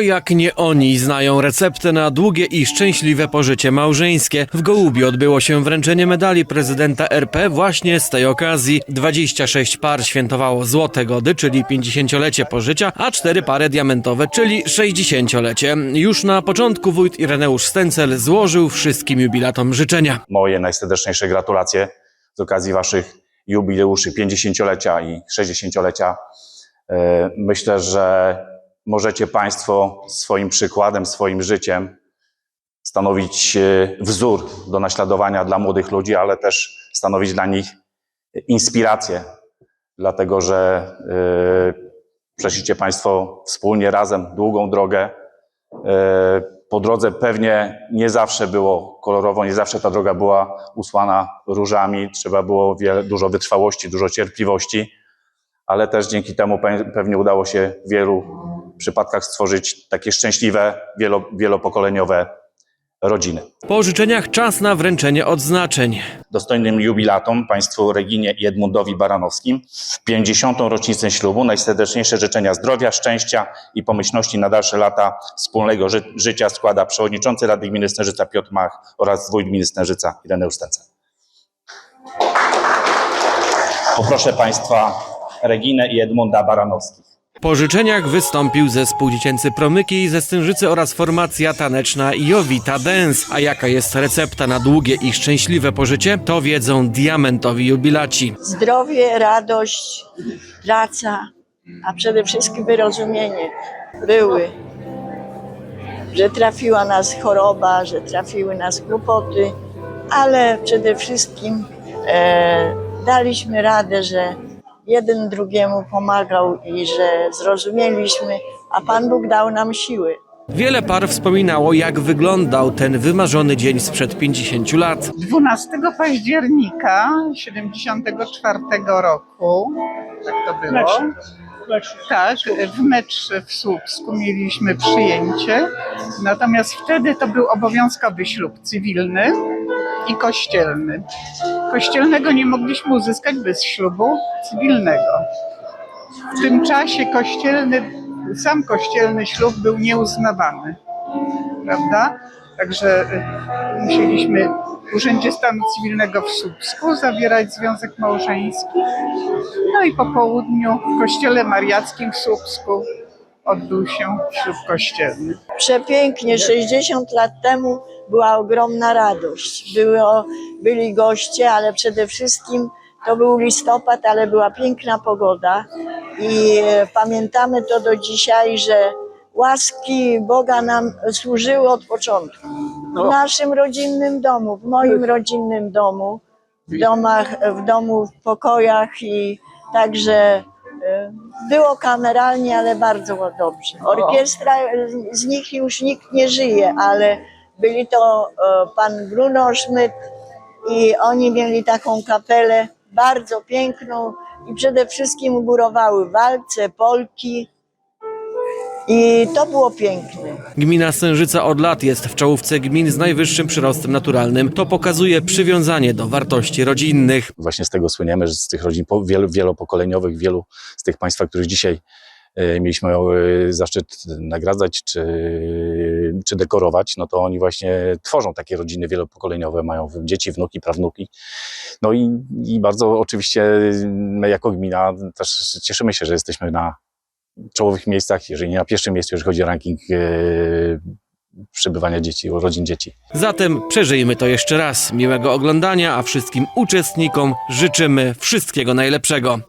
Jak nie oni znają receptę na długie i szczęśliwe pożycie małżeńskie? W Gołubiu odbyło się wręczenie medali prezydenta RP właśnie z tej okazji. 26 par świętowało złote gody, czyli 50-lecie pożycia, a 4 pary diamentowe, czyli 60-lecie. Już na początku wójt Ireneusz Stencel złożył wszystkim jubilatom życzenia. moje najserdeczniejsze gratulacje z okazji Waszych jubileuszy 50-lecia i 60-lecia. E, Myślę, że możecie Państwo swoim przykładem, swoim życiem stanowić e, wzór do naśladowania dla młodych ludzi, ale też stanowić dla nich inspirację, dlatego że e, przeszliście Państwo wspólnie, razem długą drogę. E, Po drodze pewnie nie zawsze było kolorowo, nie zawsze ta droga była usłana różami, trzeba było wiele, dużo wytrwałości, dużo cierpliwości, ale też dzięki temu pe- pewnie udało się wielu przypadkach stworzyć takie szczęśliwe, wielo, wielopokoleniowe rodziny. Po życzeniach czas na wręczenie odznaczeń. Dostojnym jubilatom, państwu Reginie i Edmundowi Baranowskim w 50. rocznicę ślubu najserdeczniejsze życzenia zdrowia, szczęścia i pomyślności na dalsze lata wspólnego ży- życia składa przewodniczący Rady Gminy Stężyca Piotr Mach oraz wójt gminy Stężyca Ireneusz Stencel. Poproszę państwa Reginę i Edmunda Baranowskich. Po życzeniach wystąpił zespół dziecięcy Promyki ze Stężycy oraz formacja taneczna Jowita Dance. A jaka jest recepta na długie i szczęśliwe pożycie, to wiedzą diamentowi jubilaci. zdrowie, radość, praca, a przede wszystkim wyrozumienie były, że trafiła nas choroba, że trafiły nas kłopoty, ale przede wszystkim e, daliśmy radę, że jeden drugiemu pomagał i że zrozumieliśmy, a Pan Bóg dał nam siły. Wiele par wspominało, jak wyglądał ten wymarzony dzień sprzed 50 lat. 12 października 74 roku, tak to było. Tak, w metrze w Słupsku mieliśmy przyjęcie. Natomiast wtedy to był obowiązkowy ślub cywilny i kościelny. Kościelnego nie mogliśmy uzyskać bez ślubu cywilnego. W tym czasie kościelny, sam kościelny ślub był nieuznawany prawda? Także y, musieliśmy w Urzędzie Stanu Cywilnego w Słupsku zawierać związek małżeński. No i po południu w Kościele Mariackim w Słupsku odbył się ślub kościelny. Przepięknie, 60 lat temu była ogromna radość. Było, byli goście, ale przede wszystkim to był listopad, ale była piękna pogoda i e, pamiętamy to do dzisiaj, że łaski Boga nam służyły od początku. W naszym rodzinnym domu, w moim rodzinnym domu, w domach, w domu, w pokojach i także było kameralnie, ale bardzo dobrze. Orkiestra, z nich już nikt nie żyje, ale byli to e, pan Bruno Schmidt i oni mieli taką kapelę bardzo piękną i przede wszystkim górowały walce, polki i to było piękne. Gmina Stężyca od lat jest w czołówce gmin z najwyższym przyrostem naturalnym. To pokazuje przywiązanie do wartości rodzinnych. Właśnie z tego słyniemy, że z tych rodzin wielu, wielopokoleniowych, wielu z tych państwa, których dzisiaj e, mieliśmy e, zaszczyt nagradzać czy, czy dekorować, no to oni właśnie tworzą takie rodziny wielopokoleniowe, mają dzieci, wnuki, prawnuki. No i, i bardzo oczywiście my jako gmina też cieszymy się, że jesteśmy na czołowych miejscach, jeżeli nie na pierwszym miejscu, jeżeli chodzi o ranking e, przebywania dzieci, rodzin dzieci. Zatem przeżyjmy to jeszcze raz. Miłego oglądania, a wszystkim uczestnikom życzymy wszystkiego najlepszego.